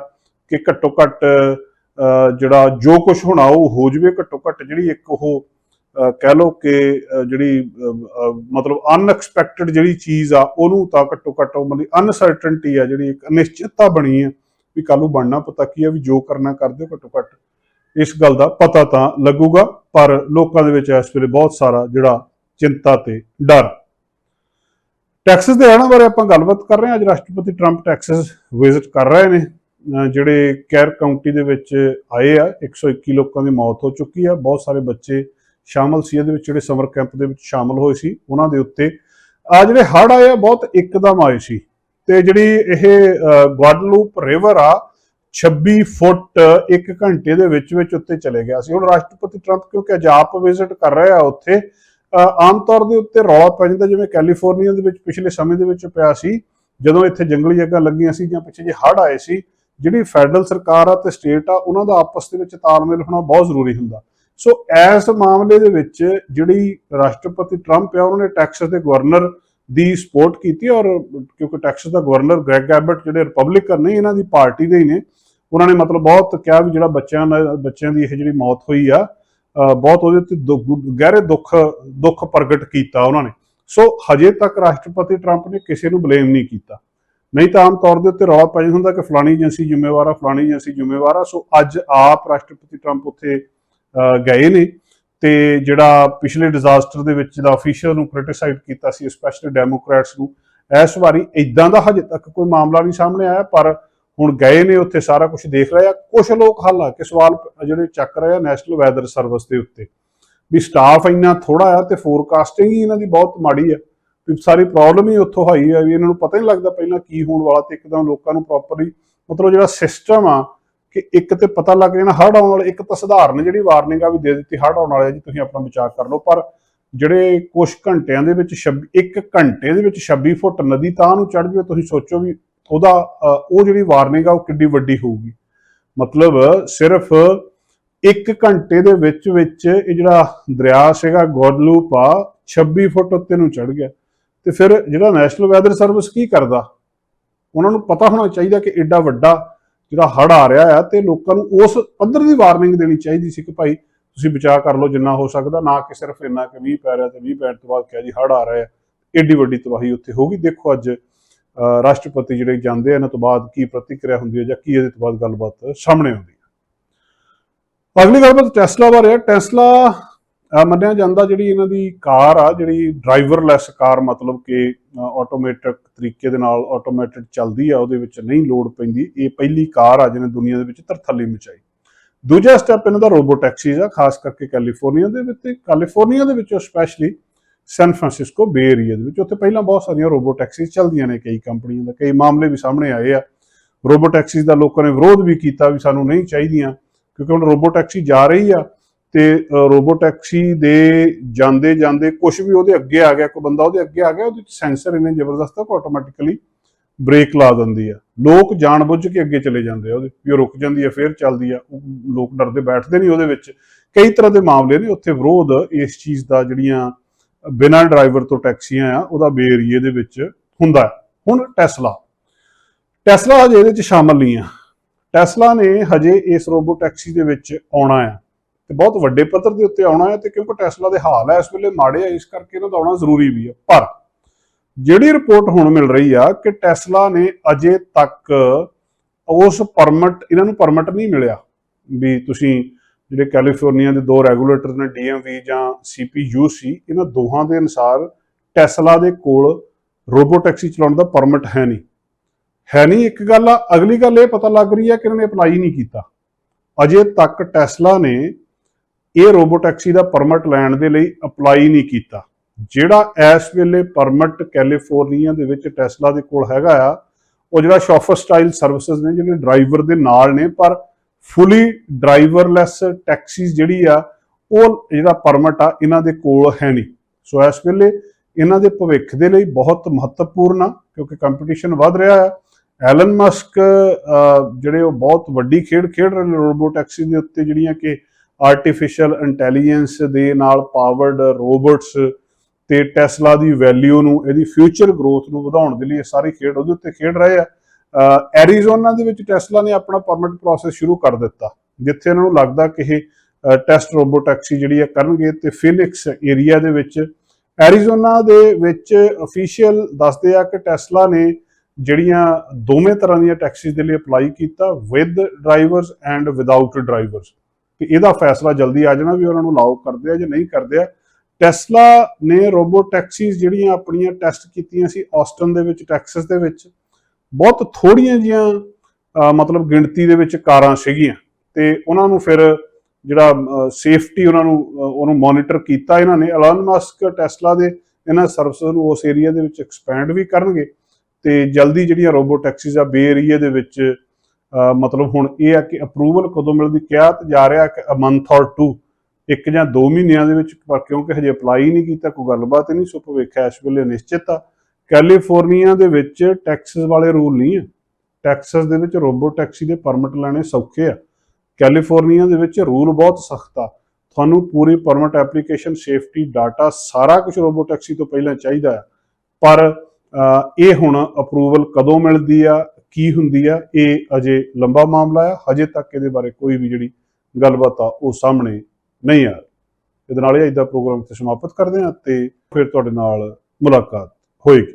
ਕਿ ਘੱਟੋ ਘੱਟ ਜਿਹੜਾ ਜੋ ਕੁਝ ਹੋਣਾ ਉਹ ਹੋ ਜਵੇ, ਘੱਟੋ ਘੱਟ ਜਿਹੜੀ ਇੱਕ ਉਹ ਕਹਿ ਲਓ ਕਿ ਜਿਹੜੀ ਮਤਲਬ ਅਨਐਕਸਪੈਕਟਡ ਜਿਹੜੀ ਚੀਜ਼ ਆ, ਉਹਨੂੰ ਤਾਂ ਘੱਟੋ ਘੱਟ ਉਹ ਮਤਲਬ ਅਨਸਰਟਨਟੀ ਆ ਜਿਹੜੀ ਇੱਕ ਅਨਿਸ਼ਚਿਤਤਾ ਬਣੀ ਆ, ਵੀ ਕੱਲ ਨੂੰ ਬਣਨਾ ਪਤਾ ਕੀ ਆ, ਵੀ ਜੋ ਕਰਨਾ ਕਰ ਦਿਓ ਘੱਟੋ ਘੱਟ ਇਸ ਗੱਲ ਦਾ ਪਤਾ ਤਾਂ ਲੱਗੂਗਾ, ਪਰ ਲੋਕਾਂ ਦੇ ਵਿੱਚ ਇਸ ਵੇਲੇ ਬਹੁਤ ਸਾਰਾ ਜਿਹੜਾ ਚਿੰਤਾ ਤੇ ਡਰ। ਟੈਕਸਸ ਦੇ ਰਹਿਣਾ ਬਾਰੇ ਆਪਾਂ ਗੱਲਬਾਤ ਕਰ ਰਹੇ ਹਾਂ। ਅੱਜ ਰਾਸ਼ਟਰਪਤੀ ਟਰੰਪ ਟੈਕਸਸ ਵਿਜ਼ਿਟ ਕਰ ਰਹੇ ਨੇ। ਜਿਹੜੇ ਕੈਰ ਕਾਉਂਟੀ ਦੇ ਵਿੱਚ ਆਏ ਆ 121 ਲੋਕਾਂ ਦੀ ਮੌਤ ਹੋ ਚੁੱਕੀ ਆ। ਬਹੁਤ ਸਾਰੇ ਬੱਚੇ ਸ਼ਾਮਲ ਸੀ। ਇਹਦੇ ਵਿੱਚ ਜਿਹੜੇ ਸਮਰ ਕੈਂਪ ਦੇ ਵਿੱਚ ਸ਼ਾਮਲ ਹੋਏ ਸੀ, ਉਹਨਾਂ ਦੇ ਉੱਤੇ ਆ ਜਿਹੜੇ ਹੜ੍ਹ ਆਏ ਆ, ਬਹੁਤ ਇੱਕਦਮ ਆਏ ਸੀ। ਤੇ ਜਿਹੜੀ ਇਹ ਗਵਾਡਲੂਪ ਰਿਵਰ ਆ 26 ਫੁੱਟ 1 ਘੰਟੇ ਦੇ ਵਿੱਚ ਵਿੱਚ ਉੱਤੇ ਚਲੇ ਗਿਆ ਸੀ। ਹੁਣ ਰਾਸ਼ਟਰਪਤੀ ਟਰੰਪ ਕਿਉਂਕਿ ਅੱਜ ਆਪ ਵਿਜ਼ਿਟ ਕਰ ਰਹੇ ਆ ਉੱਥੇ ਆਮ ਤੌਰ ਦੇ ਉੱਤੇ ਰੌਲਾ ਪੈ ਜਾਂਦਾ ਜਿਵੇਂ ਕੈਲੀਫੋਰਨੀਆ ਦੇ ਵਿੱਚ ਪਿਛਲੇ ਸਮੇਂ ਦੇ ਵਿੱਚ ਪਿਆ ਸੀ, ਜਦੋਂ ਇੱਥੇ ਜੰਗਲੀ ਜਗ੍ਹਾ ਲੱਗੀਆਂ ਸੀ ਜਾਂ ਪਿੱਛੇ ਜੇ ਹੜ੍ਹ ਆਏ ਸੀ, ਜਿਹੜੀ ਫੈਡਰਲ ਸਰਕਾਰ ਆ ਤੇ ਸਟੇਟ ਆ, ਉਹਨਾਂ ਦਾ ਆਪਸ ਦੇ ਵਿੱਚ ਤਾਲਮੇਲ ਹੋਣਾ ਬਹੁਤ ਜ਼ਰੂਰੀ ਹੁੰਦਾ। ਸੋ ਇਸ ਮਾਮਲੇ ਦੇ ਵਿੱਚ ਜਿਹੜੀ ਰਾਸ਼ਟਰਪਤੀ ਟਰੰਪ ਆ, ਉਹਨਾਂ ਨੇ ਟੈਕਸਸ ਦੇ ਗਵਰਨਰ ਦੀ ਸਪੋਰਟ ਕੀਤੀ ਔਰ ਕਿਉਂਕਿ ਟੈਕਸਸ ਦਾ ਗਵਰਨਰ ਗ੍ਰੈਗ ਐਬਟ ਜਿਹੜੇ ਰਿਪਬਲਿਕਨ ਨੇ, ਇਹਨਾਂ ਦੀ ਪਾਰਟੀ ਦੇ ਹੀ ਨੇ ਉਹਨਾਂ ਨੇ ਮਤਲਬ ਬਹੁਤ ਕਿਹਾ ਵੀ ਜਿਹੜਾ ਬੱਚਿਆਂ ਦਾ, ਬੱਚਿਆਂ ਦੀ ਇਹ ਜਿਹੜੀ ਮੌਤ ਹੋਈ ਆ ਬਹੁਤ ਉਹਦੇ ਤੇ ਦੁੱਖ- ਗਹਿਰੇ ਦੁੱਖ ਦੁੱਖ ਪ੍ਰਗਟ ਕੀਤਾ ਉਹਨਾਂ ਨੇ। ਸੋ ਹਜੇ ਤੱਕ ਰਾਸ਼ਟਰਪਤੀ ਟਰੰਪ ਨੇ ਕਿਸੇ ਨੂੰ ਬਲੇਮ ਨਹੀਂ ਕੀਤਾ। ਨਹੀਂ ਤਾਂ ਆਮ ਤੌਰ ਦੇ ਉੱਤੇ ਰੌਲਾ ਪੈ ਜਾਂਦਾ ਕਿ ਫਲਾਣੀ ਏਜੰਸੀ ਜ਼ਿੰਮੇਵਾਰ ਆ, ਫਲਾਣੀ ਏਜੰਸੀ ਜ਼ਿੰਮੇਵਾਰ ਆ। ਸੋ ਅੱਜ ਆਪ ਰਾਸ਼ਟਰਪਤੀ ਟਰੰਪ ਉੱਥੇ ਗਏ ਨੇ ਤੇ ਜਿਹੜਾ ਪਿਛਲੇ ਡਿਜ਼ਾਸਟਰ ਦੇ ਵਿੱਚ ਜਿਹੜਾ ਅਫੀਸ਼ੀਅਲ ਨੂੰ ਕ੍ਰਿਟਿਸਾਈਜ਼ ਕੀਤਾ ਸੀ ਸਪੈਸ਼ਲੀ ਡੈਮੋਕ੍ਰੈਟਸ ਨੂੰ, ਇਸ ਵਾਰੀ ਇਦਾਂ ਦਾ ਹਜੇ ਤੱਕ ਕੋਈ ਮਾਮਲਾ ਨਹੀਂ ਸਾਹਮਣੇ ਆਇਆ, ਪਰ ਹੁਣ ਗਏ ਨੇ ਉੱਥੇ, ਸਾਰਾ ਕੁਝ ਦੇਖ ਰਹੇ ਆ। ਕੁਝ ਲੋਕ ਹਾਲਾਂਕਿ ਸਵਾਲ ਜਿਹੜੇ ਚੱਕ ਰਹੇ ਆ ਨੈਸ਼ਨਲ ਵੈਦਰ ਸਰਵਿਸ ਦੇ ਉੱਤੇ ਵੀ ਸਟਾਫ ਇੰਨਾ ਥੋੜਾ ਆ ਤੇ ਫੋਰਕਾਸਟਿੰਗ ਹੀ ਇਹਨਾਂ ਦੀ ਬਹੁਤ ਮਾੜੀ ਆ। ਵੀ ਸਾਰੀ ਪ੍ਰੋਬਲਮ ਹੀ ਉੱਥੋਂ ਹੋਈ ਆ ਵੀ ਇਹਨਾਂ ਨੂੰ ਪਤਾ ਹੀ ਨਹੀਂ ਲੱਗਦਾ ਪਹਿਲਾਂ ਕੀ ਹੋਣ ਵਾਲਾ ਤੇ ਇੱਕਦਮ ਲੋਕਾਂ ਨੂੰ ਪ੍ਰੋਪਰਲੀ ਮਤਲਬ ਜਿਹੜਾ ਸਿਸਟਮ ਆ ਕਿ ਇੱਕ ਤੇ ਪਤਾ ਲੱਗ ਜਾਣਾ, ਹੜ੍ਹ ਆਉਣ ਵਾਲੇ, ਇੱਕ ਤਾਂ ਸਧਾਰਨ ਜਿਹੜੀ ਵਾਰਨਿੰਗ ਆ ਵੀ ਦੇ ਦਿੱਤੀ, ਹੜ੍ਹ ਆਉਣ ਵਾਲੇ ਆ ਜੀ, ਤੁਸੀਂ ਆਪਣਾ ਬਚਾਅ ਕਰ ਲਓ। ਪਰ ਜਿਹੜੇ ਕੁਝ ਘੰਟਿਆਂ ਦੇ ਵਿੱਚ 26 ਇੱਕ ਘੰਟੇ ਦੇ ਵਿੱਚ 26 ਫੁੱਟ ਨਦੀ ਤਾਂ ਨੂੰ ਚੜ ਜਾਵੇ, ਤੁਸੀਂ ਸੋਚੋ ਵੀ ਉਹਦਾ ਉਹ ਜਿਹੜੀ ਵਾਰਨਿੰਗ ਆ, ਉਹ ਕਿੱਡੀ ਵੱਡੀ ਹੋਊਗੀ। ਮਤਲਬ ਸਿਰਫ ਇੱਕ ਘੰਟੇ ਦੇ ਵਿੱਚ ਵਿੱਚ ਇਹ ਜਿਹੜਾ ਦਰਿਆ ਸੀਗਾ ਗੋਡਲੂਪ ਆ 26 ਫੁੱਟ ਉੱਤੇ ਨੂੰ ਚੜ ਗਿਆ। ਤੇ ਫਿਰ ਜਿਹੜਾ ਨੈਸ਼ਨਲ ਵੈਦਰ ਸਰਵਿਸ ਕੀ ਕਰਦਾ? ਉਹਨਾਂ ਨੂੰ ਪਤਾ ਹੋਣਾ ਚਾਹੀਦਾ ਕਿ ਐਡਾ ਵੱਡਾ ਜਿਹੜਾ ਹੜ ਆ ਰਿਹਾ ਆ ਤੇ ਲੋਕਾਂ ਨੂੰ ਉਸ ਪੱਧਰ ਦੀ ਵਾਰਨਿੰਗ ਦੇਣੀ ਚਾਹੀਦੀ ਸੀ ਕਿ ਭਾਈ ਤੁਸੀਂ ਬਚਾਅ ਕਰ ਲਓ ਜਿੰਨਾ ਹੋ ਸਕਦਾ, ਨਾ ਕਿ ਸਿਰਫ ਇੰਨਾ ਕਿ 20 ਪੈ ਰਿਹਾ ਤੇ 20 ਪੈਣ ਤੋਂ ਬਾਅਦ ਕਿਹਾ ਜੀ ਹੜ ਆ ਰਿਹਾ ਹੈ। ਏਡੀ ਵੱਡੀ ਤਬਾਹੀ ਉੱਥੇ ਹੋਗੀ ਦੇਖੋ ਅੱਜ ਰਾਸ਼ਟਰਪਤੀ ਜਿਹੜੇ ਜਾਂਦੇ ਆ, ਇਹਨਾਂ ਤੋਂ ਬਾਅਦ ਕੀ ਪ੍ਰਤੀਕਿਰਿਆ ਹੁੰਦੀ ਹੈ ਜਾਂ ਕੀ ਇਹਦੇ ਤੋਂ ਬਾਅਦ ਗੱਲਬਾਤ ਸਾਹਮਣੇ ਆਉਂਦੀ ਹੈ। ਅਗਲੀ ਗੱਲਬਾਤ ਟੈਸਲਾ ਬਾਰੇ ਹੈ। ਟੈਸਲਾ ਮੰਨਿਆ ਜਾਂਦਾ ਜਿਹੜੀ ਇਹਨਾਂ ਦੀ ਕਾਰ ਆ, ਜਿਹੜੀ ਡਰਾਈਵਰਲੈਸ ਕਾਰ, ਮਤਲਬ ਕਿ ਆਟੋਮੈਟਿਕ ਤਰੀਕੇ ਦੇ ਨਾਲ ਆਟੋਮੈਟਿਡ ਚੱਲਦੀ ਆ, ਉਹਦੇ ਵਿੱਚ ਨਹੀਂ ਲੋਡ ਪੈਂਦੀ। ਇਹ ਪਹਿਲੀ ਕਾਰ ਆ ਜਿਹਨੇ ਦੁਨੀਆ ਦੇ ਵਿੱਚ ਤਰਥੱਲੀ ਮਚਾਈ। ਦੂਜਾ ਸਟੈਪ ਇਹਨਾਂ ਦਾ ਰੋਬੋ ਟੈਕਸੀਜ਼ ਆ, ਖਾਸ ਕਰਕੇ ਕੈਲੀਫੋਰਨੀਆ ਦੇ ਵਿੱਚ ਤੇ ਕੈਲੀਫੋਰਨੀਆ ਦੇ ਵਿੱਚੋਂ specially San Francisco Bay Area ਦੇ ਵਿੱਚ। ਉੱਥੇ ਪਹਿਲਾਂ ਬਹੁਤ ਸਾਰੀਆਂ ਰੋਬੋ ਟੈਕਸੀਜ਼ ਚੱਲਦੀਆਂ ਨੇ ਕਈ ਕੰਪਨੀਆਂ ਦਾ, ਕਈ ਮਾਮਲੇ ਵੀ ਸਾਹਮਣੇ ਆਏ ਆ। ਰੋਬੋ ਟੈਕਸੀਜ਼ ਦਾ ਲੋਕਾਂ ਨੇ ਵਿਰੋਧ ਵੀ ਕੀਤਾ ਵੀ ਸਾਨੂੰ ਨਹੀਂ ਚਾਹੀਦੀਆਂ, ਕਿਉਂਕਿ ਹੁਣ ਰੋਬੋ ਟੈਕਸੀ ਜਾ ਰਹੀ ਆ ਤੇ ਰੋਬੋ ਟੈਕਸੀ ਦੇ ਜਾਂਦੇ ਜਾਂਦੇ ਕੁਝ ਵੀ ਉਹਦੇ ਅੱਗੇ ਆ ਗਿਆ, ਕੋਈ ਬੰਦਾ ਉਹਦੇ ਅੱਗੇ ਆ ਗਿਆ, ਉਹਦੇ ਵਿੱਚ ਸੈਂਸਰ ਇੰਨੇ ਜ਼ਬਰਦਸਤ ਆ ਕਿ ਆਟੋਮੈਟਿਕਲੀ ਬ੍ਰੇਕ ਲਾ ਦਿੰਦੀ ਆ। ਲੋਕ ਜਾਣਬੁੱਝ ਕੇ ਅੱਗੇ ਚਲੇ ਜਾਂਦੇ ਆ ਉਹਦੇ, ਵੀ ਉਹ ਰੁਕ ਜਾਂਦੀ ਆ, ਫੇਰ ਚੱਲਦੀ ਆ, ਉਹ ਲੋਕ ਡਰਦੇ ਬੈਠਦੇ ਨਹੀਂ ਉਹਦੇ ਵਿੱਚ। ਕਈ ਤਰ੍ਹਾਂ ਦੇ ਮਾਮਲੇ ਨੇ, ਉੱਥੇ ਵਿਰੋਧ ਇਸ ਚੀਜ਼ ਦਾ, ਜਿਹੜੀਆਂ ਬਿਨਾਂ ਡਰਾਈਵਰ ਤੋਂ ਟੈਕਸੀਆਂ ਆ, ਉਹਦਾ ਬੇ ਏਰੀਏ ਦੇ ਵਿੱਚ ਹੁੰਦਾ ਹੁਣ ਟੈਸਲਾ। ਟੈਸਲਾ ਹਜੇ ਇਹਦੇ ਵਿੱਚ ਸ਼ਾਮਲ ਨਹੀਂ ਆ। ਟੈਸਲਾ ਨੇ ਹਜੇ ਇਸ ਰੋਬੋ ਟੈਕਸੀ ਦੇ ਵਿੱਚ ਆਉਣਾ ਆ ਤੇ ਬਹੁਤ ਵੱਡੇ ਪੱਧਰ ਦੇ ਉੱਤੇ ਆਉਣਾ ਹੈ ਤੇ ਕਿਉਂਕਿ ਟੈਸਲਾ ਦੇ ਹਾਲ ਹੈ ਇਸ ਵੇਲੇ ਮਾੜੇ ਆ, ਇਸ ਕਰਕੇ ਇਹਨਾਂ ਦਾ ਆਉਣਾ ਜ਼ਰੂਰੀ ਵੀ ਹੈ ਪਰ ਜਿਹੜੀ ਰਿਪੋਰਟ ਹੁਣ ਮਿਲ ਰਹੀ ਆ ਕਿ ਟੈਸਲਾ ਨੇ ਅਜੇ ਤੱਕ ਉਸ ਪਰਮਿਟ, ਇਹਨਾਂ ਨੂੰ ਪਰਮਿਟ ਨਹੀਂ ਮਿਲਿਆ ਵੀ ਤੁਸੀਂ ਜਿਹੜੇ ਕੈਲੀਫੋਰਨੀਆ ਦੇ ਦੋ ਰੈਗੂਲੇਟਰ ਨੇ ਡੀਐਮਵੀ ਜਾਂ ਸੀਪੀਯੂਸੀ ਇਹਨਾਂ ਦੋਹਾਂ ਦੇ ਅਨੁਸਾਰ ਟੈਸਲਾ ਦੇ ਕੋਲ ਰੋਬੋ ਟੈਕਸੀ ਚਲਾਉਣ ਦਾ ਪਰਮਿਟ ਹੈ ਨਹੀਂ। ਹੈ ਨਹੀਂ, ਇੱਕ ਗੱਲ ਆ, ਅਗਲੀ ਗੱਲ ਇਹ ਪਤਾ ਲੱਗ ਰਹੀ ਹੈ ਕਿ ਇਹਨਾਂ ਨੇ ਅਪਲਾਈ ਨਹੀਂ ਕੀਤਾ। ਅਜੇ ਤੱਕ ਟੈਸਲਾ ਨੇ ਇਹ ਰੋਬੋ ਟੈਕਸੀ ਦਾ ਪਰਮਿਟ ਲੈਣ ਦੇ ਲਈ ਅਪਲਾਈ ਨਹੀਂ ਕੀਤਾ। ਜਿਹੜਾ ਇਸ ਵੇਲੇ ਪਰਮਿਟ ਕੈਲੀਫੋਰਨੀਆ ਦੇ ਵਿੱਚ ਟੈਸਲਾ ਦੇ ਕੋਲ ਹੈਗਾ ਆ, ਉਹ ਜਿਹੜਾ ਸ਼ੋਫਰ ਸਟਾਈਲ ਸਰਵਿਸਿਜ਼ ਨੇ, ਜਿਹੜੇ ਡਰਾਈਵਰ ਦੇ ਨਾਲ ਨੇ, ਪਰ ਫੁੱਲੀ ਡਰਾਈਵਰਲੈਸ ਟੈਕਸੀ ਜਿਹੜੀ ਆ, ਉਹ ਜਿਹੜਾ ਪਰਮਿਟ ਆ, ਇਹਨਾਂ ਦੇ ਕੋਲ ਹੈ ਨਹੀਂ। ਸੋ ਇਸ ਵੇਲੇ ਇਹਨਾਂ ਦੇ ਭਵਿੱਖ ਦੇ ਲਈ ਬਹੁਤ ਮਹੱਤਵਪੂਰਨ ਆ, ਕਿਉਂਕਿ ਕੰਪੀਟੀਸ਼ਨ ਵੱਧ ਰਿਹਾ ਹੈ ਐਲਨ ਮਸਕ ਜਿਹੜੇ ਉਹ ਬਹੁਤ ਵੱਡੀ ਖੇਡ ਖੇਡ ਰਹੇ ਨੇ ਰੋਬੋ ਟੈਕਸੀ ਦੇ ਉੱਤੇ, ਜਿਹੜੀਆਂ ਕਿ ਆਰਟੀਫੀਸ਼ੀਅਲ ਇੰਟੈਲੀਜੈਂਸ ਦੇ ਨਾਲ ਪਾਵਰਡ ਰੋਬੋਟਸ ਤੇ ਟੈਸਲਾ ਦੀ ਵੈਲਿਊ ਨੂੰ, ਇਹਦੀ ਫਿਊਚਰ ਗਰੋਥ ਨੂੰ ਵਧਾਉਣ ਦੇ ਲਈ ਇਹ ਸਾਰੀ ਖੇਡ ਉਹਦੇ ਉੱਤੇ ਖੇਡ ਰਹੇ ਆ। ਐਰੀਜ਼ੋਨਾ ਦੇ ਵਿੱਚ ਟੈਸਲਾ ਨੇ ਆਪਣਾ ਪਰਮਿਟ ਪ੍ਰੋਸੈਸ ਸ਼ੁਰੂ ਕਰ ਦਿੱਤਾ, ਜਿੱਥੇ ਇਹਨਾਂ ਨੂੰ ਲੱਗਦਾ ਕਿ ਇਹ ਟੈਸਟ ਰੋਬੋ ਟੈਕਸੀ ਜਿਹੜੀ ਹੈ ਕਰਨਗੇ ਤੇ ਫਿਨਿਕਸ ਏਰੀਆ ਦੇ ਵਿੱਚ ਐਰੀਜ਼ੋਨਾ ਦੇ ਵਿੱਚ ਅਫੀਸ਼ੀਅਲ ਦੱਸਦੇ ਆ ਕਿ ਟੈਸਲਾ ਨੇ ਜਿਹੜੀਆਂ ਦੋਵੇਂ ਤਰ੍ਹਾਂ ਦੀਆਂ ਟੈਕਸੀਜ਼ ਦੇ ਲਈ ਅਪਲਾਈ ਕੀਤਾ with drivers and without drivers ਤੇ ਇਹਦਾ ਫੈਸਲਾ ਜਲਦੀ ਆ ਜਾਣਾ ਵੀ ਉਹਨਾਂ ਨੂੰ ਲਾਓ ਕਰਦੇ ਆ ਜਾਂ ਨਹੀਂ ਕਰਦੇ ਆ। ਟੈਸਲਾ ਨੇ ਰੋਬੋ ਟੈਕਸੀਜ਼ ਜਿਹੜੀਆਂ ਆਪਣੀਆਂ ਟੈਸਟ ਕੀਤੀਆਂ ਸੀ ਆਸਟਨ ਦੇ ਵਿੱਚ ਟੈਕਸਸ ਦੇ ਵਿੱਚ ਬਹੁਤ ਥੋੜੀਆਂ ਜੀਆਂ ਮਤਲਬ ਗਿਣਤੀ ਦੇ ਵਿੱਚ ਕਾਰਾਂ ਸੀਗੀਆਂ ਤੇ ਉਹਨਾਂ ਨੂੰ ਫਿਰ ਜਿਹੜਾ ਸੇਫਟੀ ਉਹਨਾਂ ਨੂੰ ਉਹਨੂੰ ਮੋਨੀਟਰ ਕੀਤਾ ਇਹਨਾਂ ਨੇ। ਐਲਨ ਮਾਸਕ ਟੈਸਲਾ ਦੇ ਇਹਨਾਂ ਸਰਵਿਸ ਨੂੰ ਉਸ ਏਰੀਆ ਦੇ ਵਿੱਚ ਐਕਸਪੈਂਡ ਵੀ ਕਰਨਗੇ ਤੇ ਜਲਦੀ ਜਿਹੜੀਆਂ ਰੋਬੋ ਟੈਕਸੀਜ਼ ਆ ਬੇ ਏਰੀਆ ਦੇ ਵਿੱਚ ਮਤਲਬ ਹੁਣ ਇਹ ਆ ਕਿ ਅਪਰੂਵਲ ਕਦੋਂ ਮਿਲਦੀ, ਕਿਹਾ ਤੇ ਜਾ ਰਿਹਾ ਕਿ ਅ ਮੰਥ ਔਰ ਟੂ ਇੱਕ ਜਾਂ ਦੋ ਮਹੀਨਿਆਂ ਦੇ ਵਿੱਚ, ਪਰ ਕਿਉਂਕਿ ਹਜੇ ਅਪਲਾਈ ਨਹੀਂ ਕੀਤਾ, ਕੋਈ ਗੱਲਬਾਤ ਨਹੀਂ, ਸੋ ਭਵਿੱਖ ਇਸ ਵੇਲੇ ਨਿਸ਼ਚਿਤ ਆ। ਕੈਲੀਫੋਰਨੀਆ ਦੇ ਵਿੱਚ ਟੈਕਸਸ ਵਾਲੇ ਰੂਲ ਨਹੀਂ ਆ। ਟੈਕਸਸ ਦੇ ਵਿੱਚ ਰੋਬੋ ਟੈਕਸੀ ਦੇ ਪਰਮਿਟ ਲੈਣੇ ਸੌਖੇ ਆ। ਕੈਲੀਫੋਰਨੀਆ ਦੇ ਵਿੱਚ ਰੂਲ ਬਹੁਤ ਸਖਤ ਆ। ਤੁਹਾਨੂੰ ਪੂਰੀ ਪਰਮਿਟ ਐਪਲੀਕੇਸ਼ਨ, ਸੇਫਟੀ, ਡਾਟਾ ਸਾਰਾ ਕੁਝ ਰੋਬੋ ਟੈਕਸੀ ਤੋਂ ਪਹਿਲਾਂ ਚਾਹੀਦਾ ਹੈ ਪਰ ਇਹ ਹੁਣ ਅਪਰੂਵਲ ਕਦੋਂ ਮਿਲਦੀ ਆ, ਕੀ ਹੁੰਦੀ ਆ, ਇਹ ਅਜੇ ਲੰਬਾ ਮਾਮਲਾ ਆ। ਹਜੇ ਤੱਕ ਇਹਦੇ ਬਾਰੇ ਕੋਈ ਵੀ ਜਿਹੜੀ ਗੱਲਬਾਤ ਆ, ਉਹ ਸਾਹਮਣੇ ਨਹੀਂ ਆ। ਇਹਦੇ ਨਾਲ ਹੀ ਅੱਜ ਦਾ ਪ੍ਰੋਗਰਾਮ 'ਤੇ ਸਮਾਪਤ ਕਰਦੇ ਹਾਂ ਤੇ ਫਿਰ ਤੁਹਾਡੇ ਨਾਲ ਮੁਲਾਕਾਤ होईल